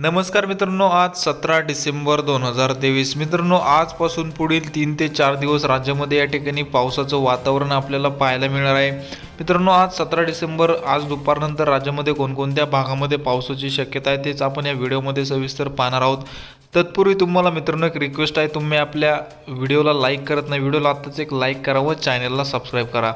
नमस्कार मित्रांनो आज सतरा डिसेंबर दोन हजार तेवीस. मित्रांनो आजपासून पुढील तीन ते चार दिवस राज्यामध्ये या ठिकाणी पावसाचं वातावरण आपल्याला पाहायला मिळणार आहे. मित्रांनो आज सतरा डिसेंबर आज दुपारनंतर राज्यामध्ये कोणकोणत्या भागामध्ये पावसाची शक्यता आहे तेच आपण या व्हिडिओमध्ये सविस्तर पाहणार आहोत. तत्पूर्वी तुम्हाला मित्रांनो एक रिक्वेस्ट आहे तुम्ही आपल्या व्हिडिओला लाईक करत नाही व्हिडिओला आत्ताच एक लाईक करा व चॅनलला सबस्क्राईब करा.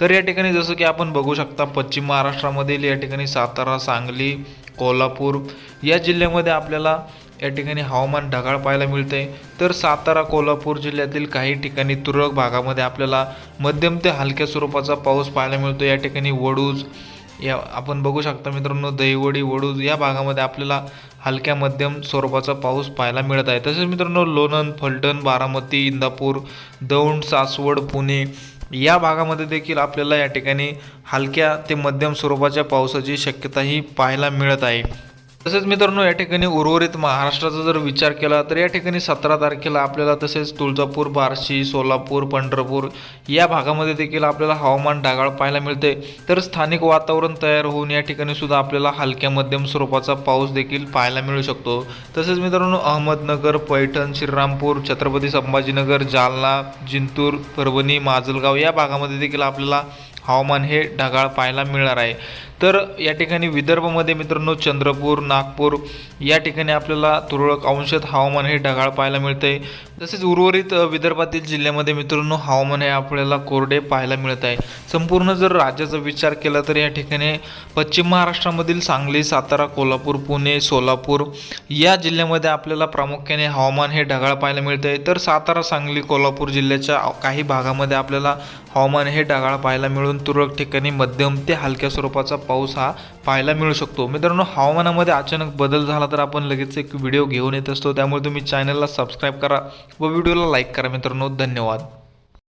तर या ठिकाणी जसं की आपण बघू शकता पश्चिम महाराष्ट्रामधील या ठिकाणी सातारा सांगली कोल्हापूर या जिल्ह्यामध्ये आपल्याला या ठिकाणी हवामान ढगाळ पाहायला मिळते तर सातारा कोल्हापूर जिल्ह्यातील काही ठिकाणी तुरळक भागामध्ये आपल्याला मध्यम ते हलक्या स्वरूपाचा पाऊस पाहायला मिळतो. या ठिकाणी वडूज या आपण बघू शकता मित्रांनो दहिवडी वडूज या भागामध्ये आपल्याला हलक्या मध्यम स्वरूपाचा पाऊस पाहायला मिळत आहे. तसेच मित्रांनो लोणंद फलटण बारामती इंदापूर दौंड सासवड पुणे या भागामध्ये देखील आपल्याला या ठिकाणी हलक्या ते मध्यम स्वरूपाच्या पावसाची शक्यताही पाहायला मिळत आहे. तसेच मित्रांनो या ठिकाणी उर्वरित महाराष्ट्राचा जर विचार केला तर या ठिकाणी सतरा तारखेला आपल्याला तसेच तुळजापूर बार्शी सोलापूर पंढरपूर या भागामध्ये देखील आपल्याला हवामान ढगाळ पाहायला मिळते. तर स्थानिक वातावरण तयार होऊन या ठिकाणी सुद्धा आपल्याला हलक्या मध्यम स्वरूपाचा पाऊस देखील पाहायला मिळू शकतो. तसेच मित्रांनो अहमदनगर पैठण श्रीरामपूर छत्रपती संभाजीनगर जालना जिंतूर परभणी माजलगाव या भागामध्ये देखील आपल्याला हवामान हे ढगाळ पाहायला मिळणार आहे. तर या ठिकाणी विदर्भामध्ये मित्रांनो चंद्रपूर नागपूर या ठिकाणी आपल्याला तुरळक अंशात हवामान हे ढगाळ पाहायला मिळते तसेच उर्वरित विदर्भातील जिल्ह्यामध्ये मित्रांनो हवामान हे आपल्याला कोरडे पाहायला मिळत आहे. संपूर्ण जर राज्याचा विचार केला तर या ठिकाणी पश्चिम महाराष्ट्रामधील सांगली सातारा कोल्हापूर पुणे सोलापूर या जिल्ह्यामध्ये आपल्याला प्रामुख्याने हवामान हे ढगाळ पाहायला मिळते तर सातारा सांगली कोल्हापूर जिल्ह्याच्या काही भागामध्ये आपल्याला हवामान हे ढगाळ पाहायला मिळून तुरळक ठिकाणी मध्यम ते हलक्या स्वरूपाचा पाऊस हा पाहायला मिळू शकतो. मित्रांनो हवामानामध्ये अचानक बदल झाला तर आपण लगेच एक व्हिडिओ घेऊन येत असतो. त्यामुळे तुम्ही चॅनलला सबस्क्राईब करा व व्हिडिओला लाईक करा मित्रांनो. धन्यवाद.